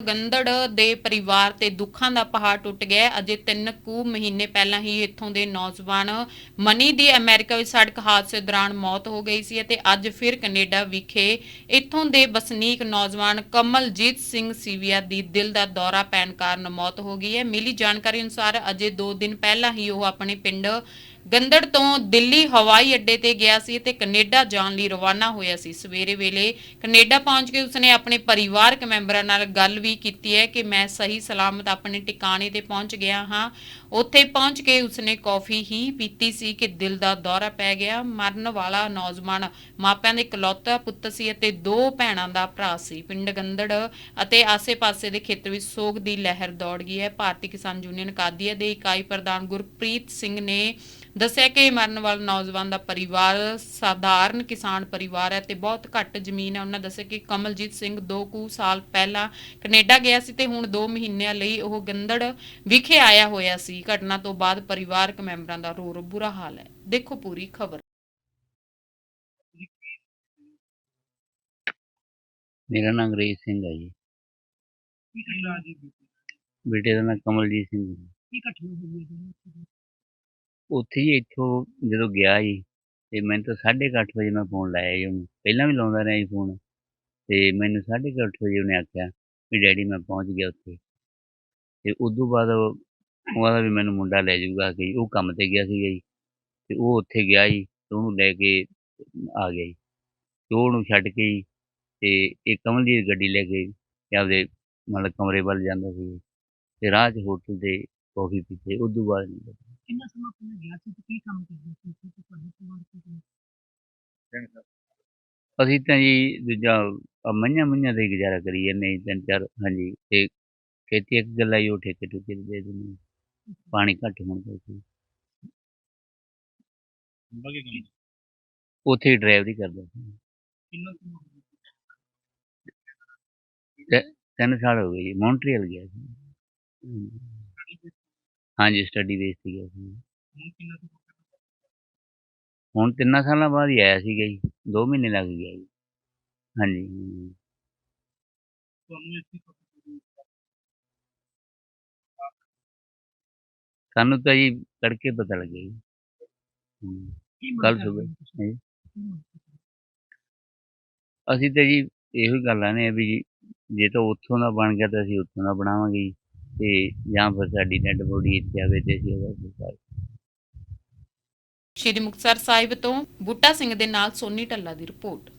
ਗੰਦੜ ਦੇ ਪਰਿਵਾਰ ਤੇ ਦੁੱਖਾਂ ਦਾ ਪਹਾੜ ਟੁੱਟ ਗਿਆ ਹੈ। ਅਜੇ ਤਿੰਨ ਕੁ ਮਹੀਨੇ ਪਹਿਲਾਂ ਹੀ ਇੱਥੋਂ ਦੇ ਨੌਜਵਾਨ ਮਨੀ ਦੀ ਅਮਰੀਕਾ ਵਿੱਚ ਸੜਕ ਹਾਦਸੇ ਦੌਰਾਨ ਮੌਤ ਹੋ ਗਈ ਸੀ ਅਤੇ ਅੱਜ ਫਿਰ ਕੈਨੇਡਾ ਵਿਖੇ ਇੱਥੋਂ ਦੇ ਵਸਨੀਕ ਨੌਜਵਾਨ ਕਮਲਜੀਤ ਸਿੰਘ ਸੀਵੀਆ ਦੀ ਦਿਲ ਦਾ ਦੌਰਾ ਪੈਣ ਕਾਰਨ ਮੌਤ ਹੋ ਗਈ ਹੈ ਮਿਲੀ ਜਾਣਕਾਰੀ ਅਨੁਸਾਰ ਅਜੇ 2 ਦਿਨ ਪਹਿਲਾਂ ਹੀ ਉਹ ਆਪਣੇ ਪਿੰਡ ਗੰਦੜ ਤੋਂ ਦਿੱਲੀ ਹਵਾਈ ਅੱਡੇ ਤੇ ਗਿਆ ਸੀ ਤੇ ਕੈਨੇਡਾ ਜਾਣ ਲਈ ਰਵਾਨਾ ਹੋਇਆ ਸੀ। ਸਵੇਰੇ ਵੇਲੇ ਕੈਨੇਡਾ ਪਹੁੰਚ ਕੇ ਉਸਨੇ ਆਪਣੇ ਪਰਿਵਾਰਕ ਮੈਂਬਰਾਂ ਨਾਲ ਗੱਲ ਵੀ ਕੀਤੀ ਹੈ ਕਿ ਮੈਂ ਸਹੀ ਸਲਾਮਤ ਆਪਣੇ ਟਿਕਾਣੇ ਤੇ ਪਹੁੰਚ ਗਿਆ ਹਾਂ। ਉੱਥੇ ਪਹੁੰਚ ਕੇ ਉਸਨੇ ਕੌਫੀ ਹੀ ਪੀਤੀ ਸੀ ਕਿ ਦਿਲ ਦਾ ਦੌਰਾ ਪੈ ਗਿਆ। ਮਰਨ ਵਾਲਾ ਨੌਜਵਾਨ ਮਾਪਿਆਂ ਦੇ ਇਕਲੌਤਾ ਪੁੱਤ ਸੀ ਅਤੇ ਦੋ ਭੈਣਾਂ ਦਾ ਭਰਾ ਸੀ। ਪਿੰਡ ਗੰਦੜ ਅਤੇ ਆਸੇ-ਪਾਸੇ ਦੇ ਖੇਤਰ ਵਿੱਚ ਸੋਗ ਦੀ ਲਹਿਰ ਦੌੜ ਗਈ ਹੈ। ਭਾਰਤੀ ਕਿਸਾਨ ਯੂਨੀਅਨ ਕਾਦੀਆ ਦੇ ਇਕਾਈ ਪ੍ਰਧਾਨ ਗੁਰਪ੍ਰੀਤ ਸਿੰਘ ਨੇ ਦੱਸਿਆ ਕਿ ਮਰਨ ਵਾਲੇ ਨੌਜਵਾਨ ਦਾ ਪਰਿਵਾਰ ਸਾਧਾਰਨ ਕਿਸਾਨ ਪਰਿਵਾਰ ਹੈ ਤੇ ਬਹੁਤ ਘੱਟ ਜ਼ਮੀਨ ਹੈ। ਉਹਨਾਂ ਦੱਸਿਆ ਕਿ ਕਮਲਜੀਤ ਸਿੰਘ 2 ਕੁ ਸਾਲ ਪਹਿਲਾਂ ਕੈਨੇਡਾ ਗਿਆ ਸੀ ਤੇ ਹੁਣ 2 ਮਹੀਨਿਆਂ ਲਈ ਉਹ ਗੰਦੜ ਵਿਖੇ ਆਇਆ ਹੋਇਆ ਸੀ। ਘਟਨਾ ਤੋਂ ਬਾਅਦ ਪਰਿਵਾਰਕ ਮੈਂਬਰਾਂ ਦਾ ਰੋ ਰੋ ਬੁਰਾ ਹਾਲ ਹੈ। ਦੇਖੋ ਪੂਰੀ ਖਬਰ। ਮੇਰਾ ਨਾਮ ਅੰਗਰੇਜ਼ ਸਿੰਘ ਹੈ ਜੀ। ਕੀ ਜੀ? ਬੇਟੇ ਦਾ ਨਾਮ ਕਮਲਜੀਤ ਸਿੰਘ ਜੀ। ਕੀ ਘਟਨਾ ਹੋਈ ਹੈ ਜੀ? ਉੱਥੇ ਜੀ ਇੱਥੋਂ ਜਦੋਂ ਗਿਆ ਜੀ ਤੇ ਮੈਨੂੰ ਤਾਂ 8:30 ਵਜੇ ਮੈਂ ਫੋਨ ਲਾਇਆ ਜੀ ਉਹਨੂੰ। ਪਹਿਲਾਂ ਵੀ ਲਾਉਂਦਾ ਰਿਹਾ ਜੀ ਫੋਨ ਤੇ ਮੈਨੂੰ 8:30 ਵਜੇ ਉਹਨੇ ਆਖਿਆ ਵੀ ਡੈਡੀ ਮੈਂ ਪਹੁੰਚ ਗਿਆ ਉੱਥੇ। ਤੇ ਉਦੋਂ ਬਾਅਦ ਉਹ ਉਹਦਾ ਵੀ ਮੈਨੂੰ ਮੁੰਡਾ ਲੈ ਜਾਊਗਾ ਕਿ ਉਹ ਕੰਮ ਤੇ ਗਿਆ ਸੀਗਾ ਜੀ, ਤੇ ਉਹ ਉੱਥੇ ਗਿਆ ਜੀ, ਤੇ ਉਹਨੂੰ ਲੈ ਕੇ ਆ ਗਿਆ ਜੀ। ਤੇ ਉਹ ਉਹਨੂੰ ਛੱਡ ਕੇ ਜੀ, ਤੇ ਇਹ ਕਮਲਜੀਤ ਗੱਡੀ ਲੈ ਕੇ ਤੇ ਆਪਦੇ ਮਤਲਬ ਕਮਰੇ ਵੱਲ ਜਾਂਦਾ ਸੀ। ਤੇ ਰਾਹ 'ਚ ਹੋਟਲ ਤੇ ਕੌਫੀ ਪੀਤੇ, ਉਦੋਂ ਬਾਅਦ ਨਹੀਂ ਕਿੰਨਾ ਸਮਾਂ ਪਹਿਲਾਂ ਗਿਆ ਸੀ ਤੇ ਕੀ ਕੰਮ ਕਰਦੇ ਸੀ ਤੇ ਤੁਹਾਡੇ ਪਰਿਵਾਰ ਕੀ ਕਰਦੇ ਅਸੀਂ ਤਾਂ ਜੀ ਦੂਜਾ ਆਹ ਮਈਆਂ ਮਈਆਂ ਦਾ ਗੁਜ਼ਾਰਾ ਕਰੀ ਜਾਂਦੇ ਜੀ ਤਿੰਨ ਚਾਰ ਹਾਂਜੀ ਤੇ ਖੇਤੀ ਇੱਕ ਗੱਲ ਆਈ ਉਹ ਠੇਕੇ ਠੁਕੇ ਤੇ ਦੇ ਦਿੰਦੇ। ਪਾਣੀ ਘੱਟ ਹੋਣ ਕਰਕੇ। ਬਗੇ ਕੰਮ। ਉੱਥੇ ਹੀ ਡਰਾਈਵਰੀ ਕਰਦਾ ਸੀ। ਕਿੰਨਾ ਸਮਾਂ ਹੋ ਗਿਆ? ਤਿੰਨ ਸਾਲ ਹੋ ਗਏ ਜੀ ਮੌਂਟਰੀਅਲ ਗਿਆ ਸੀ। ਹਾਂਜੀ ਸਟੱਡੀ ਬੇਸ ਤੇ ਗਿਆ ਸੀ ਹੁਣ ਕਿੰਨਾ ਸਮਾਂ ਹੋ ਗਿਆ? ਹੁਣ ਤਿੰਨਾਂ ਸਾਲਾਂ ਬਾਅਦ ਹੀ ਆਇਆ ਸੀਗਾ ਜੀ 2 ਮਹੀਨੇ ਲੱਗ ਗਿਆ ਜੀ ਹਾਂਜੀ। ਤੁਹਾਨੂੰ? ਸਾਨੂੰ ਤਾਂ ਜੀ ਤੜਕੇ ਪਤਾ ਲੱਗਿਆ ਜੀ ਹਮ। ਕੀ ਮੰਗ ਕੱਲ੍ਹ ਕਰਦੇ ਸੁਬਹ, ਹੋ ਤੁਸੀਂ? ਹਾਂਜੀ। ਕੀ ਮੰਗ ਕਰਦੇ ਹੋ? ਅਸੀਂ ਤਾਂ ਜੀ ਇਹੋ ਹੀ ਗੱਲਾਂ ਨੇ ਵੀ ਜੇ ਤਾਂ ਉੱਥੋਂ ਦਾ ਬਣ ਗਿਆ ਤਾਂ ਅਸੀਂ ਉੱਥੋਂ ਦਾ ਬਣਾਵਾਂਗੇ ਜੀ ਤੇ ਜਾਂ ਫਿਰ ਸਾਡੀ ਡੈਡ ਬੋਡੀ ਇੱਥੇ ਆਵੇ ਤੇ ਅਸੀਂ ਉਹਦਾ ਸੰਸਕਾਰ ਸ਼੍ਰੀ ਮੁਕਤਸਰ ਸਾਹਿਬ ਤੋਂ ਬੂਟਾ ਸਿੰਘ ਦੇ ਨਾਲ ਸੋਨੀ ਢੱਲਾ ਦੀ ਰਿਪੋਰਟ।